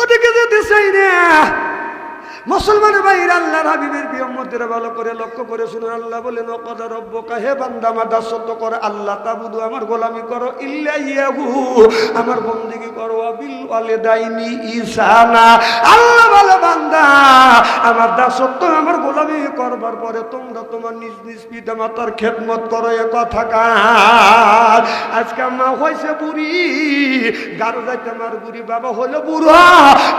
ওদিকে যেতে চাই না। মুসলমান ভাইর আল্লাহর হাবিবের বিয়ম্মদের ভালো করে লক্ষ্য করে শুনুন আল্লাহ বলেন কথা রব্বকা হে বান্দা, আমার দাসত্ব করে, আল্লাহ তাবুদু, আমার গোলামি করো ইল্লা ইয়াহু আমার বন্দিগি করো আবিল ওয়ালে দাইনি ইসানা। আল্লাহ বলে, বান্দা, আমার দাসত্ব, আমার গোলামি করবার পরে তোমরা তোমার নিজ নিজ পিতা মাতার খেদমত করো, এ কথা কার? আজকে মা হয়েছে বুড়ি, গারো যাইতে আমার বুড়ি বাবা হলো বুড়া,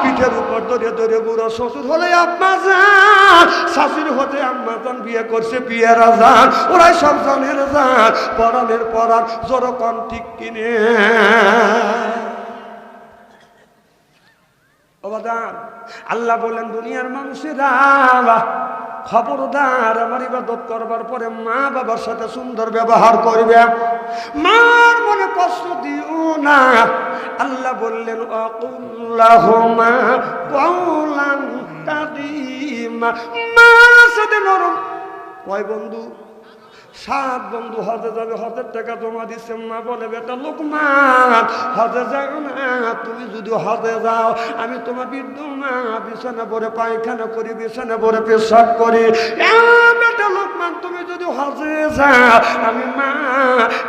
পিঠের উপর ধরে ধরে বুড়ো শ্বশুর হলে আম্মা যান শাশুড়ি হতে আম্মা যান বিয়ে করছে বিয়েরা যান ওরাই সব জানের যান পরানের পরান জোর কম, ঠিক কিনে। অবদান, আল্লাহ বলেন, দুনিয়ার মানুষেরা খবরদার, আমার ইবাদত করবার পরে মা বাবার সাথে সুন্দর ব্যবহার করবে। মার মনে কষ্ট দিও না। আল্লাহ বললেন, অকুল্লাহমা কৌলান কাদিমা। কয় বন্ধু? সাত বন্ধু, হজে যাবে, হজের টাকা জমা দিচ্ছে মা বলে, বেটা লোকমান হজে যাও না। তুমি যদি হজে যাও, আমি তোমার বৃদ্ধ মা বিছানা ভরে পায়খানা করি, বিছানা ভরে পেশাব করি। এ বেটা লোকমান, তুমি যদি হজে যাও, আমি মা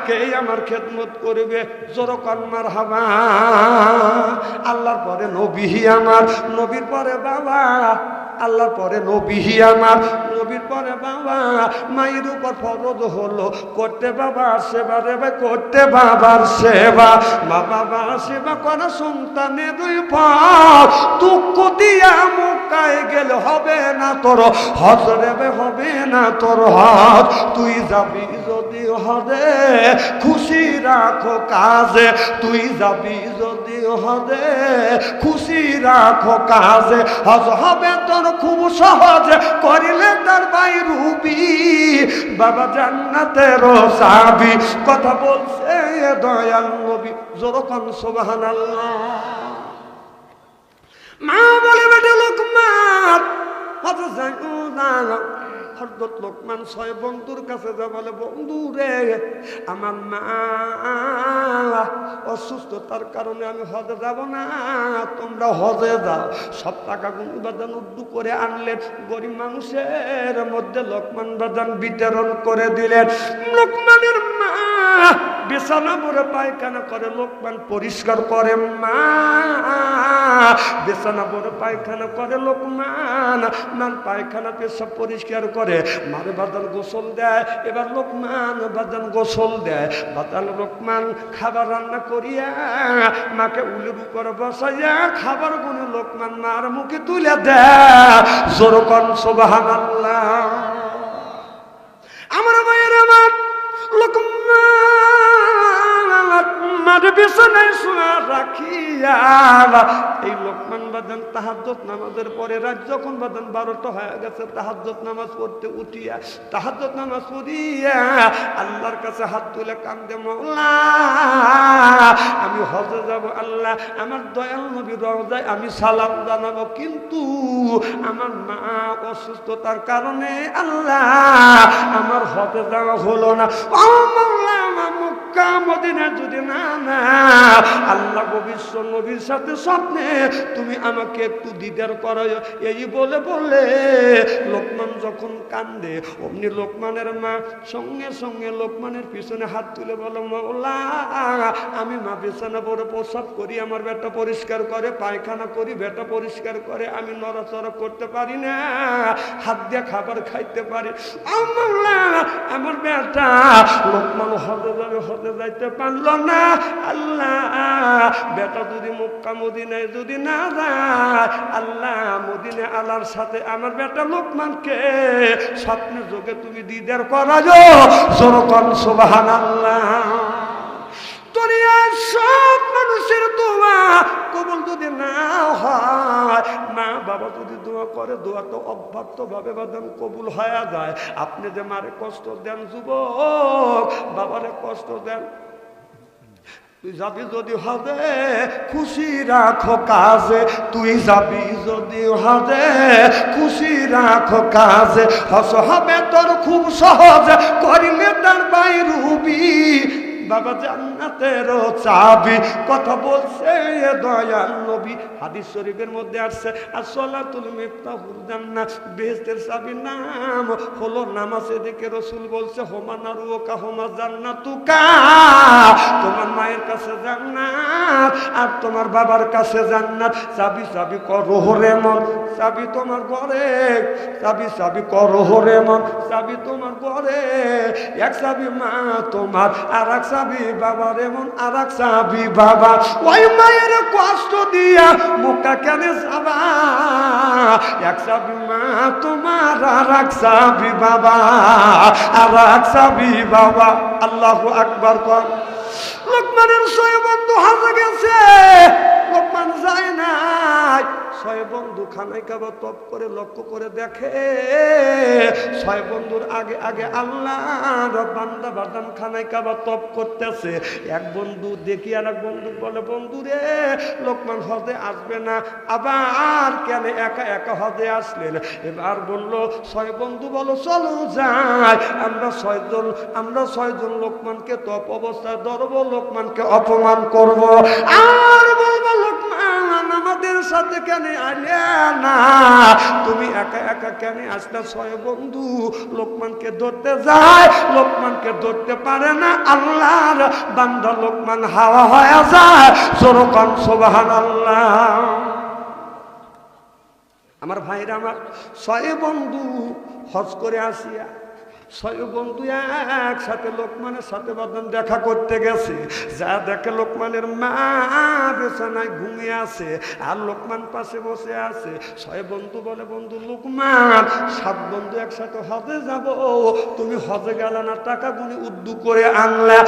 কে আমার খেদমত করবে। জোরকন হাবা আল্লাহর পরে নবীহি আমার, নবীর পরে বাবা। আল্লাহর পরে নবীহি আমার, নবীর পরে বাবা। মায়ের উপর ফরজ হলো, করতে বাবার সেবা রেবে করতে বাবার সেবা। মা বাবার সেবা করা সন্তানের দুই পর দুঃখ দিয়া মুকায় গেলে হবে না তোর হজ রেবে হবে না তোর হজ। তুই যাবি যদি হদে খুশি রাখো কাজে। তুই যাবি যদি হদে খুশি রাখো কাজে। হজ হবে তোর খুব সহজে, করিলে তার বাই রুবি, বাবা জান্নাতের সাবি। কথা বলছে দয়াল নবী যেরকম সোবাহান মা বলে, বেটে লোকমান হরদত লোকমান ছয় বন্ধুর কাছে যা বলে, বন্ধু রে, আমার মা অসুস্থতার কারণে আমি হজে যাব না, তোমরা হজে যাও। সব টাকা বাজান উদ্দু করে আনলেন। গরিব মানুষের মধ্যে লোকমান বাজান বিতরণ করে দিলেন। লোকমানের মা বিছানা পরে পায়খানা করে, লোকমান পরিষ্কার করে, মা বিছানা পরে পায়খানা করে, লোকমান। মান পায়খানা পেশাব পরিষ্কার করে। মারে বাদান গোসল দেয়। এবার লোকমান, বাদান গোসল দেয়। বাদান লোকমান, খাবার রান্না করিয়া মাকে উলের উপরে বসাইয়া খাবার গুনে লোকমান মার মুখে তুলে দেয়। জোর কন সোবাহান আমার মায়ের আমার, লোকমান রাখিয়া এই নামাজের পরে রাত যখন বারোটা হয়ে গেছে নামাজ পড়তে উঠিয়া নামাজ পড়িয়া আল্লাহর কাছে হাত তুলে কান্দে আমি হজে যাব, আল্লাহ, আমার দয়াল নবী রওজায় আমি সালাম জানাব, কিন্তু আমার মা অসুস্থতার কারণে আল্লাহ, আমার হজে যাওয়া হলো না। মক্কা, মদিনা যদি না না আল্লাহ ভবিষ্য নবীর সাথে স্বপ্নে তুমি আমাকে একটু দিদার এই বলে বলে লোকমান যখন কান্দে, অমনি লোকমানের মা সঙ্গে সঙ্গে লোকমানের পিছনে হাত তুলে বলো, মৌলা, আমি মা বিছানা পরে প্রসাব করি, আমার বেটা পরিষ্কার করে, পায়খানা করি, বেটা পরিষ্কার করে, আমি নড়াচড়া করতে পারি না, হাত দিয়ে খাবার খাইতে পারি। আমার বেটা, লোকমান হতে যাবে যাইতে পারল না। আল্লাহ বেটা যদি মুক্কা মদিনায় যদি না যায়, আল্লাহ মদিনে আল্লাহর সাথে আমার বেটা লোকমানকে স্বপ্নে যোগে তুমি দিদার করা যখন সোবাহান আল্লাহ দুনিয়ার সব মানুষের দোয়া কবল না বাবা যদি দোয়া করে, দোয়া তো অব্যর্থ ভাবে বাদান কবুল হয়ে যায়। আপনি যে মারে কষ্ট দেন যুবক, বাবারে কষ্ট দেন। তুই যাবি যদি হবে খুশি রাখো কাজে। তুই যাবি যদি হবে খুশি রাখো কাজে। হস হবে তোর খুব সহজ, করিলে তার বাই রুবি। বাবা জান্নাতের চাবি। কথা বলছে এ দয়াল নবী। হাদিস শরীফের মধ্যে আসছে আর সলাতুল মিফতাহুল জান্নাত বেহেশতের চাবি নাম হলো, নামাজ এদিকে রসুল বলছে, হোমা নারুকা হোমা জান্নাতুকা। তোমার মায়ের কাছে জান্নাত আর তোমার বাবার কাছে জান্নাত। চাবি চাবি করো রে মন, চাবি তোমার ঘরে। চাবি চাবি করো রে মন, চাবি তোমার ঘরে। এক চাবি মা তোমার, আর এক চাবি বাবা রেমন আর এক চাবি বাবা। ওই মায়ের কষ্ট দিয়া মুখটা কেন যাবা? এক চাবি মা, তোমার আর এক চাবি বাবা। আর এক চাবি বাবা, আল্লাহ আকবর কর। লোকমানের সয়ে বন্ধু হাসে গেছে। লোকমান যায় নাই। ছয় বন্ধু খানাই কাবা তপ করে লক্ষ্য করে দেখে, ছয় বন্ধুর আগে আগে আল্লাহ বান্দা বাদাম খানাই কাবা তপ করতেছে। এক বন্ধু দেখি আর এক বন্ধু বলে, বন্ধু রে, লোকমান হদে আসবে না, আবার কেন একা একা হদে আসলেন? এবার বলল, ছয় বন্ধু বলো, চলো যাই, আমরা ছয়জন আমরা ছয়জন লোকমানকে তপ অবস্থায় ধরবো, লোকমানকে অপমান করব। আর বলব, লোকমান আমাদের সাথে কেন আলে না? তুমি একা একা কেন ছয় বন্ধু? লোকমানকে ধরতে যায়, লোকমানকে ধরতে পারে না আল্লাহর বান্দা। লোকমান হাওয়া হয়ে যায় সরকম আল্লাহ আমার ভাইরা আমার ছয় বন্ধু হজ করে আসিয়া ছয় বন্ধু একসাথে লোকমানের সাথে বাদন দেখা করতে গেছে। যা দেখে লোকমানের মা বেছানায় ঘুমিয়ে আছে আর লোকমান পাশে বসে আছে। ছয় বন্ধু বলে, বন্ধু লোকমান, সাত বন্ধু একসাথে হজে যাব। তুমি হজে গেল না টাকা গুনি উদ্দু করে আনলা।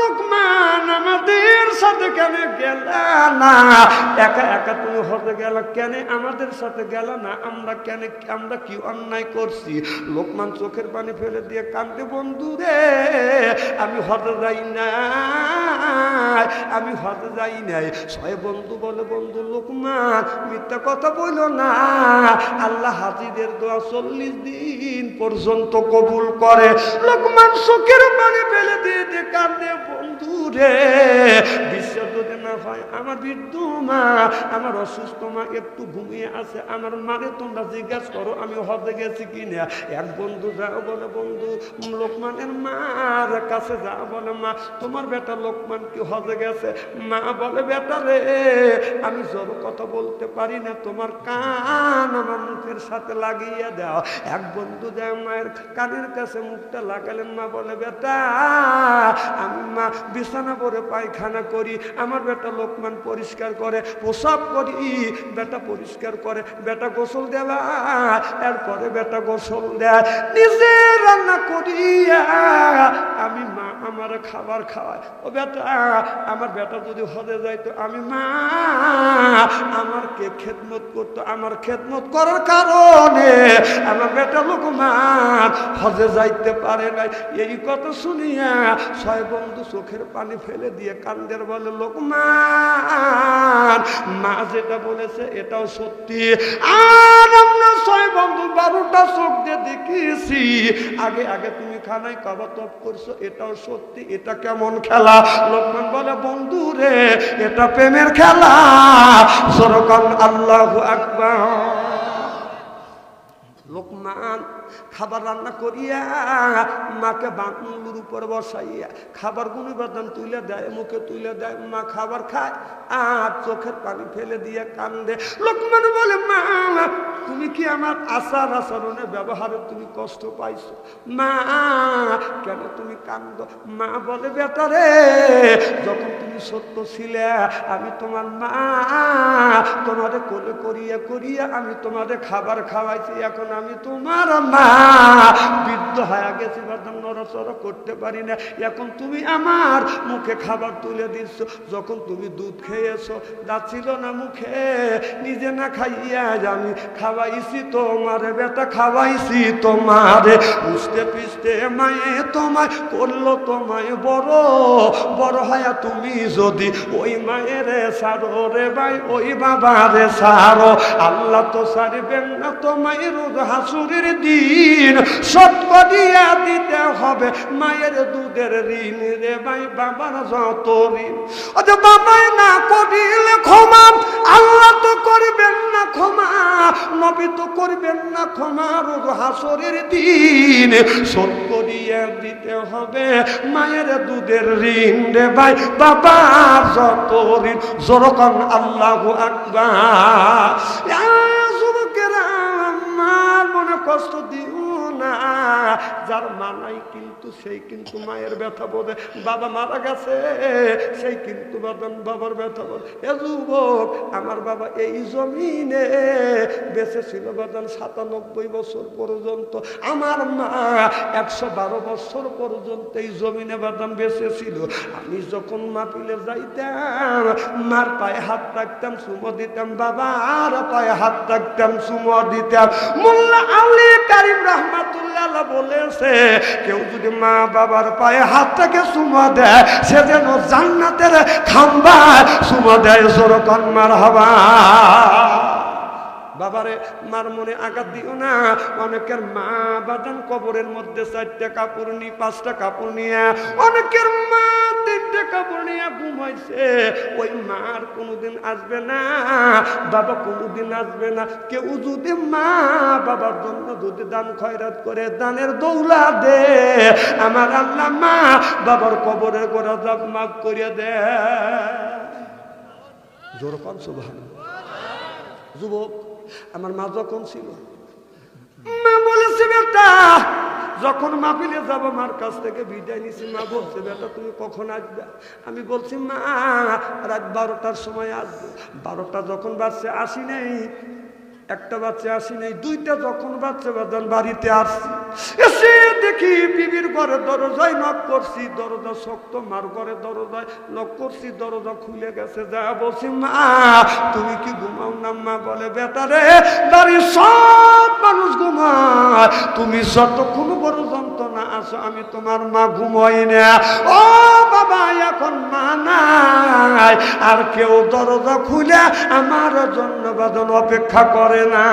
লোকমান, আমাদের সাথে কেন গেল? না, একা একা তুমি হজে গেল কেন? আমাদের সাথে গেল না, আমরা কেন? আমরা কি অন্যায় করছি? লোকমান চোখের পানি ফেলে দিয়ে কান্দে বন্ধু রে, আমি হজে যাই না, আমি হজে যাই নাই। ছয় বন্ধু বলে, বন্ধু লোকমান, মিথ্যা কথা বইল না। আল্লাহ হাজিদের দোয়া চল্লিশ দিন পর্যন্ত কবুল করে। লোকমান চোখের পানি ফেলে দিয়ে কান্দে বন্ধু রে। বিশ্বাস যদি না হয়, আমার বৃদ্ধ মা আমার অসুস্থ মা একটু ঘুমিয়ে আছে, আমার মারে তোমরা জিজ্ঞাসা করো, আমি হজে গেছি কিনা? এক বন্ধু যাও বলে, বন্ধু, লোকমানের মার কাছে যাও বলে, মা, তোমার বেটা লোকমান কি হজে গেছে? মা বলে, বেটা রে, আমি জোর কথা বলতে পারি না, তোমার কান আমার মুখের সাথে লাগিয়ে দাও। এক বন্ধু যায় মায়ের কানের কাছে মুখটা লাগালেন, মা বলে, বেটা, আমি মা বিছানা পরে পায়খানা করি, আমার বেটা লোকমান পরিষ্কার করে, প্রসাব করি, বেটা পরিষ্কার করে, বেটা গোসল দেওয়া, এরপরে বেটা গোসল দেয়, নিজে রান্না করিয়া আমি মা আমার খাবার খাওয়াই। ও বেটা, আমার বেটা যদি হদে যাইতো, আমি মা আমার কে খেদমত করতো। আমার খেদমত করার কারণে আমার বেটা লোক মা হজে যাইতে পারে নাই। এই কথা শুনিয়া ছয় বন্ধু চোখের পানি ফেলে দিয়ে কান্দের বলে লোক মা যেটা বলেছে, এটাও সত্যি। আর আমরা ছয় বন্ধু বারোটা চোখ দিয়ে দেখিয়েছি আগে আগে তুমি খানায় কাবা তপ করছ, এটাও সত্যি, এটা কেমন খেলা? লোকমান বলে, বন্ধু রে, এটা প্রেমের খেলা। সরকার আল্লাহ আকবার। লোকমান, খাবার রান্না করিয়া মাকে বাংলুর উপর বসাইয়া খাবার গুনি বাদান তুলে দেয়, মুখে তুলে দেয়, মা খাবার খায়, আর চোখের পানি ফেলে দিয়ে কান্দে। লোকমান বলে, মা, তুমি কি আমার আচার আচরণে ব্যবহারে তুমি কষ্ট পাইছো? মা, কেন তুমি কান্দ? মা বলে বেটারে যখন তুমি সত্য ছিলে, আমি তোমার মা তোমারে কোলে করিয়া করিয়া আমি তোমারে খাবার খাওয়াইছি, এখন আমি তোমার মা। বৃদ্ধ হয়ে গেছি বাদাম করতে পারি না। এখন তুমি আমার মুখে খাবার তুলে দিচ্ছ, যখন তুমি দুধ খেয়েছো দাঁত ছিল না মুখে, নিজে না খাইয়া আমি খাওয়াইছি তোমারে, বেটা খাওয়াইছি তোমারে। পুষতে পিষতে মায়ে তোমায় করল তোমায় বড় বড় হয়া তুমি যদি ওই মায়ের সারো রে ভাই, ওই সারো আল্লাহ তো সারবেন না হাসুরের দিন। সত্য দিয়া দিতে হবে মায়ের দুধের ঋণ রে ভাই, বাবার যত ঋণ। বাবাই না করিলে ক্ষমা আল্লাহ তো করবেন নবী তো করবেন না ক্ষমার হাসরের দিন সত্য দিয়ে দিতে হবে। মায়ের দুধের ঋণ রে ভাই বাবার যত ঋণ, জোরকন আল্লাহ আকবা যুবকেরা, আমার মনে কষ্ট দিও না। যার মা নাই কিন্তু সেই কিন্তু মায়ের ব্যথা বোধে। বাবা মারা গেছে, সেই কিন্তু বাদন বাবার ব্যথা বোধে। এ যুবক, আমার বাবা এই জমিনে বেঁচে ছিল বাদন সাতানব্বই বছর পর্যন্ত। আমার মা একশো বারো বছর পর্যন্ত এই জমিনে বাদাম বেঁচে ছিল আমি যখন মাপিলে যাইতাম, মার পায়ে হাত রাখতাম সুমো দিতাম, বাবার পায়ে হাত রাখতাম সুমো দিতাম। মোল্লা আলী কারিম রহমাতুল্লাহ বলেছে, কেউ যদি মা বাবার পায়ে হাতটাকে চুমা দেয়, সে যেন জান্নাতের খাম্বা চুমা দেয় সরকার মার হবা বাবারে, মার মনে আঘাত দিও না। অনেকের মা বাদান কবরের মধ্যে চারটা কাপড় নি পাঁচটা কাপড় নিয়ে, অনেকের মা ঘুমাইছে ওই মার কোনোদিন আসবে না, বাবা কোনোদিন আসবে না। কেউ যদি মা বাবার জন্য যদি দান খয়রাত করে, দানের দৌলা দে, আমার আল্লাহ মা বাবার কবরের গোড়া জাপ মাফ করিয়া দে। জোর কন সুবহান যুবক, আমার মা যখন ছিল, মা বলেছে, বেটা যখন মাহফিলে যাব, মার কাছ থেকে বিদায় নিছি। মা বলছে, বেটা, তুমি কখন আসবে? আমি বলছি, মা, রাত বারোটার সময় আসব। বারোটা যখন বাসছে আসি নাই। একটা বাচ্চা আসি নাই দুইটা যখন বাচ্চা বাজার বাড়িতে আসছি, এসে দেখি বিবির ঘরে দরজায় নক করছি, দরজা শক্ত, মার ঘরে দরজায় নক করছি, দরজা খুলে গেছে, যা বলছি, মা, তুমি কি ঘুমাও না? মা বলে বেটারে বাড়ির সব মানুষ ঘুমায়, তুমি যতক্ষণ বড় না আসো আমি তোমার মা ঘুমাই না। ও বাবা, এখন মা নাই। আর কেউ দরজা খুলে আমার জন্য বাদন অপেক্ষা করে না।